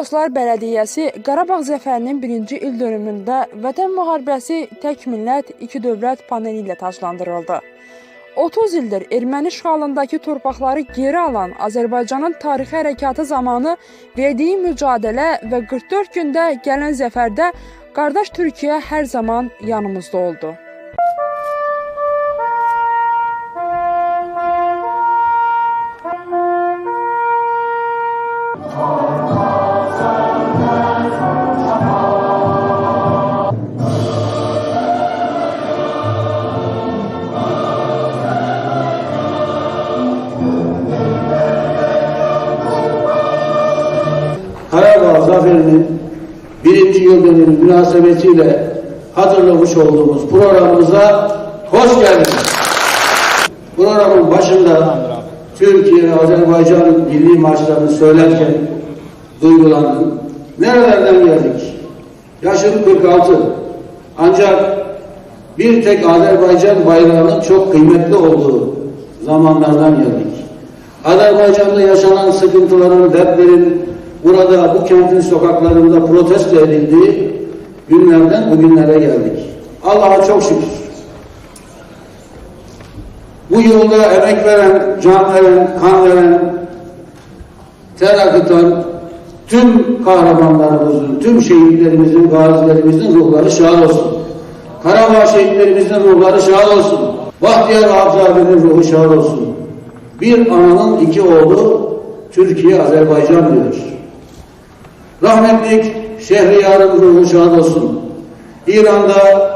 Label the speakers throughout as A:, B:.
A: Toroslar Bələdiyyəsi Qarabağ zəfərinin birinci il dönümündə Vətən müharibəsi tək millət, iki dövlət paneli ilə taclandırıldı. 30 ildir erməni işğalındakı torpaqları geri alan Azərbaycanın tarixi hərəkatı zamanı verdiyi mücadilə və 44 gündə gələn zəfərdə qardaş Türkiyə hər zaman yanımızda oldu.
B: Karabağ Zaferi'nin birinci yıl dönümü münasebetiyle hazırlamış olduğumuz programımıza hoş geldiniz. Programın başında Türkiye ve Azerbaycan milli marşlarını söylerken duygulandım. Nerelerden geldik? Yaşım 46. Ancak bir tek Azerbaycan bayrağının çok kıymetli olduğu zamanlardan geldik. Azerbaycan'da yaşanan sıkıntıların, dertlerin burada bu kentin sokaklarında protesto edildiği günlerden bugünlere geldik. Allah'a çok şükür. Bu yolda emek veren, can veren, kan veren, ter akıtan tüm kahramanlarımızın, tüm şehitlerimizin, gazilerimizin ruhları şad olsun. Karabağ şehitlerimizin ruhları şad olsun. Bahtiyar Hafız ruhu şad olsun. Bir ananın iki oğlu Türkiye, Azerbaycan diyor. Rahmetlik Şehriyar'ın ruhu şad olsun. İran'da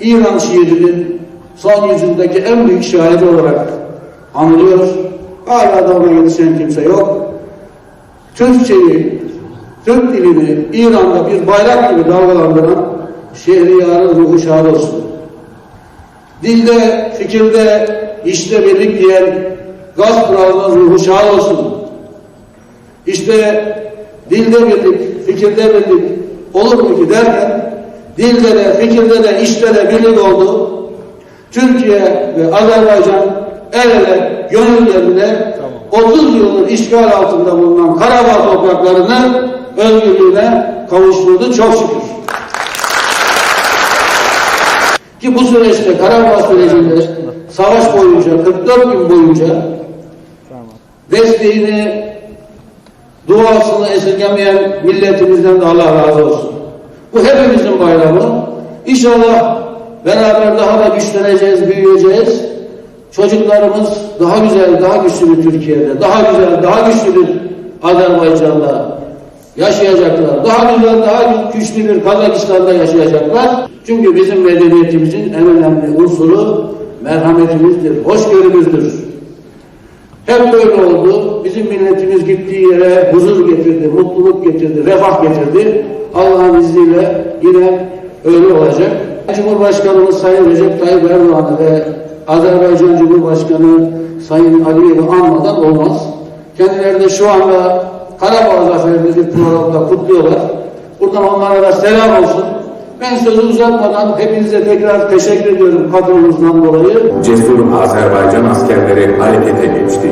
B: İran şiirinin son yüzyıldaki en büyük şairi olarak anılıyor. Hala da ona yetişen kimse yok. Türkçeyi, Türk dilini İran'da bir bayrak gibi dalgalandıran Şehriyar'ın ruhu şad olsun. Dilde, fikirde, işte birlik diyen gaz kralının ruhu şad olsun. İşte dilde birlik, fikirde birlik olur mu ki derken dilde de, fikirde de, işte de birlik oldu. Türkiye ve Azerbaycan el ele, gönüllerinde 30 yıldır işgal altında bulunan Karabağ topraklarını özgürlüğüne kavuşturdu çok şükür. Ki bu süreçte Karabağ sürecinde savaş boyunca 44 gün boyunca desteğini duasını esirgemeyen milletimizden de Allah razı olsun. Bu hepimizin bayramı. İnşallah beraber daha da güçleneceğiz, büyüyeceğiz. Çocuklarımız daha güzel, daha güçlü bir Türkiye'de, daha güzel, daha güçlü bir Azerbaycan'da yaşayacaklar. Daha güzel, daha güçlü bir Kazakistan'da yaşayacaklar. Çünkü bizim medeniyetimizin en önemli unsuru merhametimizdir, hoşgörümüzdür. Hep böyle oldu. Bizim milletimiz gittiği yere huzur getirdi, mutluluk getirdi, refah getirdi. Allah'ın izniyle yine öyle olacak. Cumhurbaşkanımız Sayın Recep Tayyip Erdoğan'ı ve Azerbaycan Cumhurbaşkanı Sayın Aliyev'i anmadan olmaz. Kendileri de şu anda Karabağ Zaferi'ni bir programda kutluyorlar. Buradan onlara da selam olsun. Ben sözü uzatmadan hepinize tekrar teşekkür ediyorum katılımınızdan dolayı.
C: Cesur Azerbaycan askerleri harekete geçti.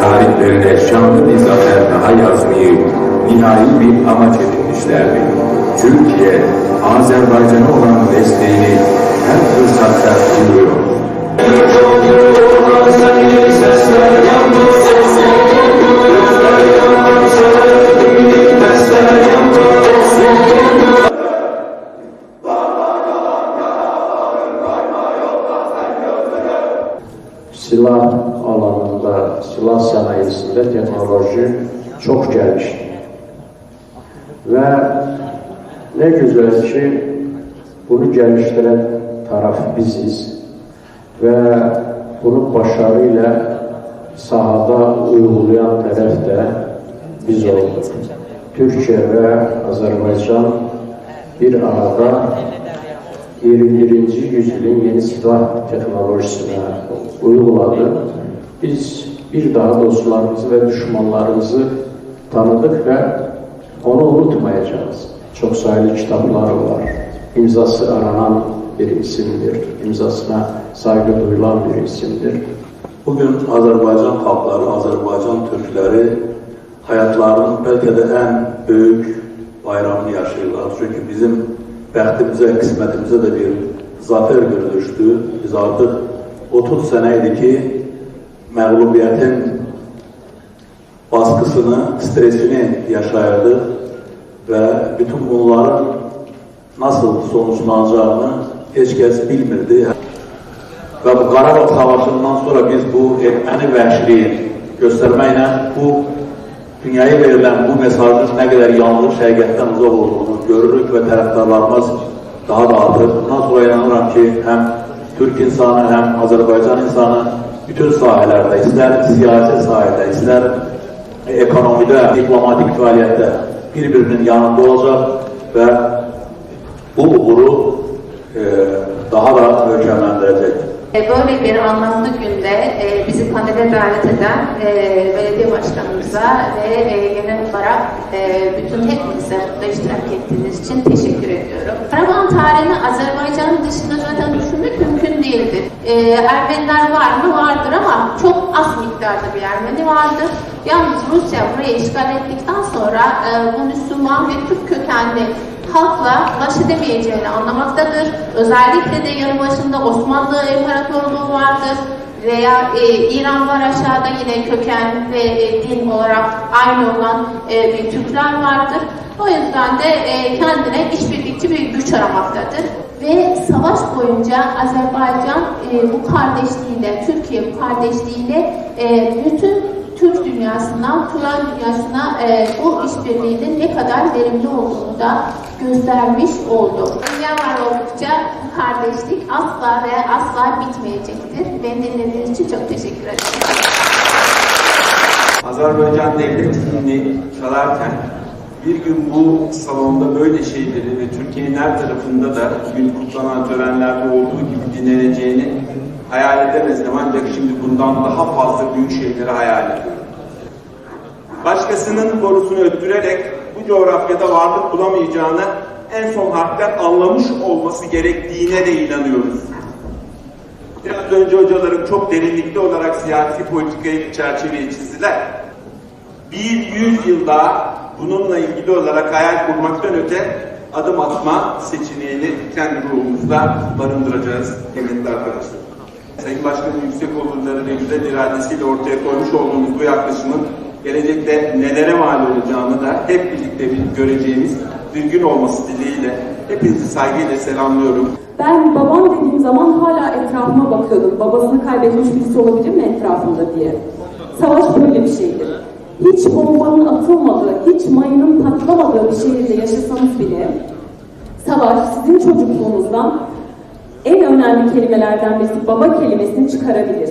C: Tarihlerine şanlı bir zafer daha yazmayı nihai bir amaç edinmişlerdi. Türkiye, Azerbaycan'a olan desteğini her fırsatta duyuruyor.
D: silah teknoloji çok gelişti. Ve ne güzel ki bunu geliştiren taraf biziz. Ve bunu başarıyla sahada uygulayan taraf da biz olduk. Türkiye ve Azerbaycan bir arada 21. yüzyılın yeni silah teknolojisine uyguladı. Biz bir daha dostlarımızı ve düşmanlarımızı tanıdık ve onu unutmayacağız. Çok sayılı kitapları var. İmzası aranan bir isimdir. İmzasına saygı duyulan bir isimdir.
E: Bugün Azerbaycan halkları, Azerbaycan Türkleri hayatlarının belki de en büyük bayramını yaşıyorlar. Çünkü bizim bəxtimizə, qismətimizə de bir zafer günü düştü. Biz artık 30 seneydi ki məğlubiyyətin baskısını, stresini yaşayırdık ve bütün bunların nasıl sonuçlanacağını hiç kes bilmirdi. Ve bu Qarabağ Savaşı'ndan sonra biz bu erməni vəhşiliyi göstermeyle bu dünyaya verilen bu mesajın ne kadar yanlış, həqiqətdən uzaq olduğunu görürük ve taraftarlarımız daha da artır. Bundan sonra inanıram ki hem Türk insanı hem Azerbaycan insanı bütün sahilerde, ister siyasi sahilde, ister ekonomide, diplomatik faaliyette birbirinin yanında olacak ve bu uğuru e, daha da mükemmellendirecek.
F: E, Böyle bir anlamlı günde e, bizi panele davet eden e, belediye başkanımıza ve e, genel olarak e, bütün hepinize burada iştirak ettiğiniz için teşekkür ediyorum. Karaman tarihini Azerbaycan'ın E, Ermeniler var mı? Vardır ama çok az miktarda bir Ermeni vardır. Yalnız Rusya burayı işgal ettikten sonra e, bu Müslüman ve Türk kökenli halkla baş edemeyeceğini anlamaktadır. Özellikle de yanı başında Osmanlı İmparatorluğu vardır veya e, İran var aşağıda yine köken ve e, din olarak aynı olan e, bir Türkler vardır. O yüzden de e, kendine işbirlikçi bir güç aramaktadır. Ve savaş boyunca Azerbaycan bu kardeşliğiyle, Türkiye bu kardeşliğiyle e, bütün Türk dünyasından Turan dünyasına e, bu işbirliğinin ne kadar verimli olduğunu da göstermiş oldu. Dünya var oldukça bu kardeşlik asla ve asla bitmeyecektir. Beni dinlediğiniz için çok teşekkür ederim.
G: Azerbaycan devlet himni çalarken bir gün bu salonda böyle şeyleri ve Türkiye'nin her tarafında da bugün kutlanan törenlerde olduğu gibi dinleneceğini hayal edemezdim ancak şimdi bundan daha fazla büyük şeyleri hayal ediyorum. Başkasının borusunu öttürerek bu coğrafyada varlık bulamayacağını en son harften anlamış olması gerektiğine de inanıyoruz. Biraz önce hocalarım çok derinlikli olarak siyasi politikayı bir çerçeveye çizdiler. Bir yüzyılda bununla ilgili olarak hayal kurmaktan öte adım atma seçeneğini kendi ruhumuzda barındıracağız kıymetli arkadaşlar. Sayın Başkanım yüksek onurları ve iradesiyle ortaya koymuş olduğumuz bu yaklaşımın gelecekte nelere mal olacağını da hep birlikte bir göreceğimiz bir gün olması dileğiyle hepinizi saygıyla selamlıyorum.
H: Ben babam dediğim zaman hala etrafıma bakıyordum. Babasını kaybetmiş birisi olabilir mi etrafımda diye. Savaş böyle bir şeydir. Hiç bombanın atılmadığı, hiç mayının patlamadığı bir şehirde yaşasanız bile savaş sizin çocukluğunuzdan en önemli kelimelerden birisi baba kelimesini çıkarabilir.